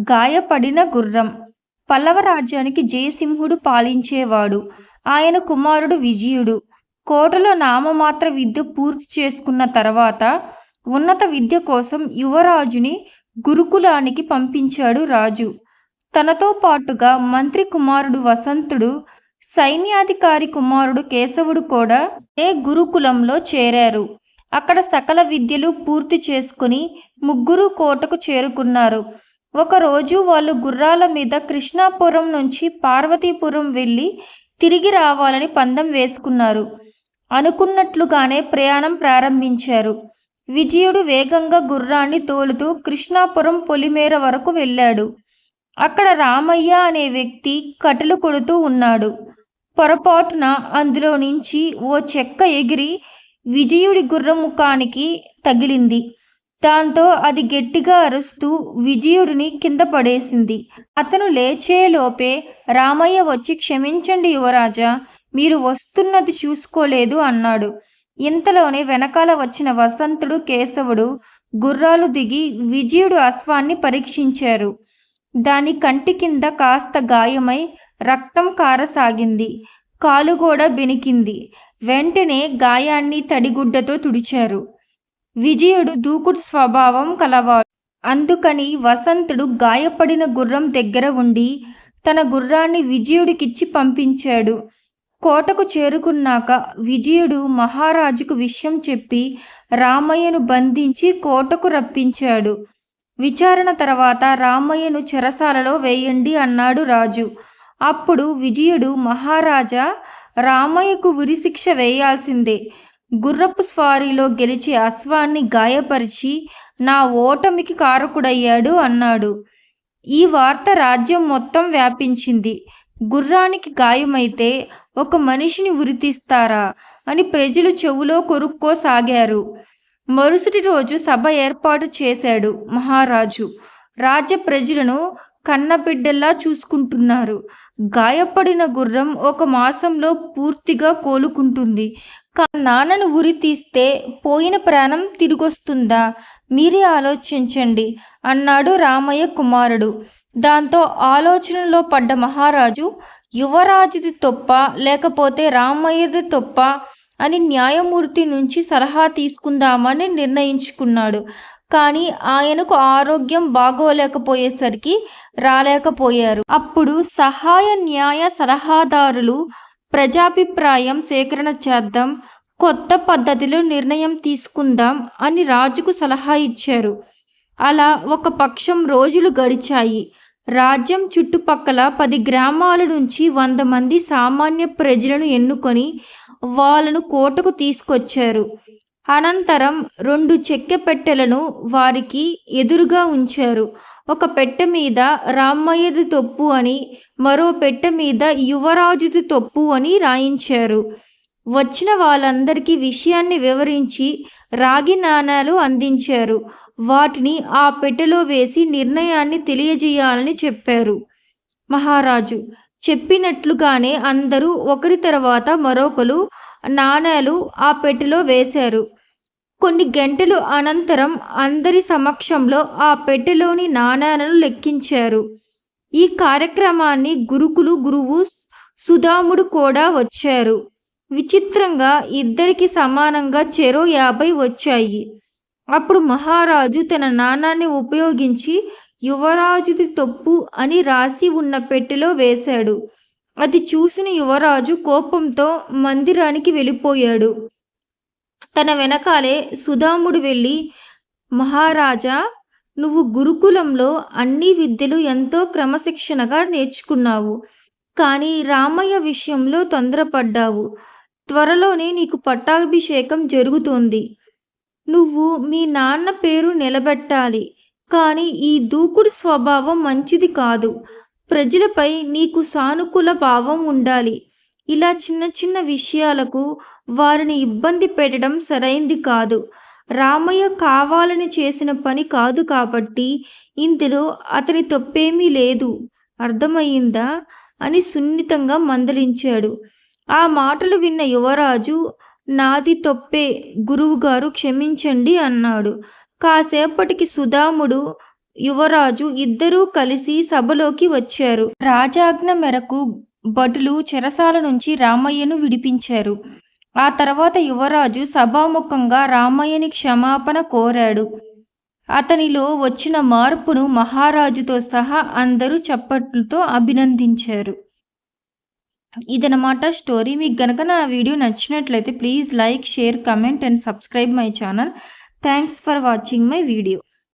గాయపడిన గుర్రం. పల్లవ రాజ్యానికి జయసింహుడు పాలించేవాడు. ఆయన కుమారుడు విజయుడు. కోటలో నామమాత్ర విద్య పూర్తి చేసుకున్న తర్వాత ఉన్నత విద్య కోసం యువరాజుని గురుకులానికి పంపించాడు రాజు. తనతో పాటుగా మంత్రి కుమారుడు వసంతుడు సైన్యాధికారి కుమారుడు కేశవుడు కూడా ఏ గురుకులంలో చేరారు. అక్కడ సకల విద్యలు పూర్తి చేసుకుని ముగ్గురు కోటకు చేరుకున్నారు. ఒకరోజు వాళ్ళు గుర్రాల మీద కృష్ణాపురం నుంచి పార్వతీపురం వెళ్ళి తిరిగి రావాలని పందెం వేసుకున్నారు. అనుకున్నట్లుగానే ప్రయాణం ప్రారంభించారు. విజయుడు వేగంగా గుర్రాన్ని తోలుతూ కృష్ణాపురం పొలిమేర వరకు వెళ్ళాడు. అక్కడ రామయ్య అనే వ్యక్తి కట్టెలు కొడుతూ ఉన్నాడు. పొరపాటున అందులో నుంచి ఓ చెక్క ఎగిరి విజయుడి గుర్రం ముఖానికి తగిలింది. దాంతో అది గట్టిగా అరుస్తూ విజయుడిని కింద పడేసింది. అతను లేచేలోపే రామయ్య వచ్చి క్షమించండి యువరాజా మీరు వస్తున్నది చూసుకోలేదు అన్నాడు. ఇంతలోనే వెనకాల వచ్చిన వసంతుడు కేశవుడు గుర్రాలు దిగి విజయుడు అశ్వాన్ని పరీక్షించారు. దాని కంటి కింద కాస్త గాయమై రక్తం కారసాగింది. కాలు కూడా బెనికింది. వెంటనే గాయాన్ని తడిగుడ్డతో తుడిచారు. విజయుడు దూకుడు స్వభావం కలవాడు. అందుకని వసంతుడు గాయపడిన గుర్రం దగ్గర ఉండి తన గుర్రాన్ని విజయుడికిచ్చి పంపించాడు. కోటకు చేరుకున్నాక విజయుడు మహారాజుకు విషయం చెప్పి రామయ్యను బంధించి కోటకు రప్పించాడు. విచారణ తర్వాత రామయ్యను చెరసాలలో వేయండి అన్నాడు రాజు. అప్పుడు విజయుడు మహారాజా రామయ్యకు ఉరిశిక్ష వేయాల్సిందే. గుర్రపు స్వారీలో గెలిచి అశ్వాన్ని గాయపరిచి నా ఓటమికి కారకుడయ్యాడు అన్నాడు. ఈ వార్త రాజ్యం మొత్తం వ్యాపించింది. గుర్రానికి గాయమైతే ఒక మనిషిని ఉరితీస్తారా అని ప్రజలు చెవులో కొరుక్కోసాగారు. మరుసటి రోజు సభ ఏర్పాటు చేశాడు మహారాజు. రాజ్య ప్రజలను కన్నబిడ్డల్లా చూసుకుంటున్నారు. గాయపడిన గుర్రం ఒక మాసంలో పూర్తిగా కోలుకుంటుంది. నాన్నను ఉరి తీస్తే పోయిన ప్రాణం తిరిగొస్తుందా? మీరే ఆలోచించండి అన్నాడు రామయ్య కుమారుడు. దాంతో ఆలోచనలో పడ్డ మహారాజు యువరాజుది తొప్ప లేకపోతే రామయ్యది తొప్ప అని న్యాయమూర్తి నుంచి సలహా తీసుకుందామని నిర్ణయించుకున్నాడు. కానీ ఆయనకు ఆరోగ్యం బాగోలేకపోయేసరికి రాలేకపోయారు. అప్పుడు సహాయ న్యాయ సలహాదారులు ప్రజాభిప్రాయం సేకరణ చేద్దాం కొత్త పద్ధతిలో నిర్ణయం తీసుకుందాం అని రాజుకు సలహా ఇచ్చారు. అలా ఒక పక్షం రోజులు గడిచాయి. రాజ్యం చుట్టుపక్కల పది గ్రామాల నుంచి వంద మంది సామాన్య ప్రజలను ఎన్నుకొని వాళ్ళను కోటకు తీసుకొచ్చారు. అనంతరం రెండు చెక్క పెట్టెలను వారికి ఎదురుగా ఉంచారు. ఒక పెట్టె మీద రామయ్యది తొప్పు అని మరో పెట్టె మీద యువరాజుది తొప్పు అని రాయించారు. వచ్చిన వాళ్ళందరికీ విషయాన్ని వివరించి రాగి నాణాలు అందించారు. వాటిని ఆ పెట్టెలో వేసి నిర్ణయాన్ని తెలియజేయాలని చెప్పారు. మహారాజు చెప్పినట్లుగానే అందరూ ఒకరి తర్వాత మరొకరు నాణాలు ఆ పెట్టెలో వేశారు. కొన్ని గంటలు అనంతరం అందరి సమక్షంలో ఆ పెట్టెలోని నాణాలను లెక్కించారు. ఈ కార్యక్రమాన్ని గురుకులు గురువు సుధాముడు కూడా వచ్చారు. విచిత్రంగా ఇద్దరికి సమానంగా చెరో యాభై వచ్చాయి. అప్పుడు మహారాజు తన నాణాన్ని ఉపయోగించి యువరాజుది తప్పు అని రాసి ఉన్న పెట్టెలో వేశాడు. అది చూసిన యువరాజు కోపంతో మందిరానికి వెళ్ళిపోయాడు. తన వెనకాలే సుధాముడు వెళ్ళి మహారాజా నువ్వు గురుకులంలో అన్ని విద్యలు ఎంతో క్రమశిక్షణగా నేర్చుకున్నావు కానీ రామయ్య విషయంలో తొందరపడ్డావు. త్వరలోనే నీకు పట్టాభిషేకం జరుగుతోంది. నువ్వు మీ నాన్న పేరు నిలబెట్టాలి కానీ ఈ దూకుడు స్వభావం మంచిది కాదు. ప్రజలపై నీకు సానుకూల భావం ఉండాలి. ఇలా చిన్న చిన్న విషయాలకు వారిని ఇబ్బంది పెట్టడం సరైంది కాదు. రామయ్య కావాలని చేసిన పని కాదు కాబట్టి ఇందులో అతని తప్పేమీ లేదు. అర్థమయ్యిందా? అని సున్నితంగా మందలించాడు. ఆ మాటలు విన్న యువరాజు నాది తప్పే గురువుగారు క్షమించండి అన్నాడు. కాసేపటికి సుధాముడు యువరాజు ఇద్దరూ కలిసి సభలోకి వచ్చారు. రాజాజ్ఞ మేరకు భటులు చెరసాల నుంచి రామయ్యను విడిపించారు. ఆ తర్వాత యువరాజు సభాముఖంగా రామయ్యని క్షమాపణ కోరాడు. అతనిలో వచ్చిన మార్పును మహారాజుతో సహా అందరూ చప్పట్లతో అభినందించారు. ఇదనమాట స్టోరీ. మీకు గనక నా వీడియో నచ్చినట్లయితే please like share comment and subscribe my channel. Thanks for watching my video.